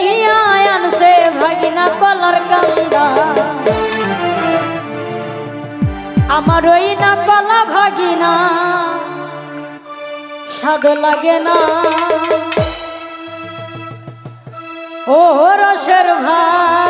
করিয়া আনছে ভাগিনা কলার কান্দা। আমার ওই না কলা ভাগিনা, স্বাদ লাগে না। ও রসের ভাই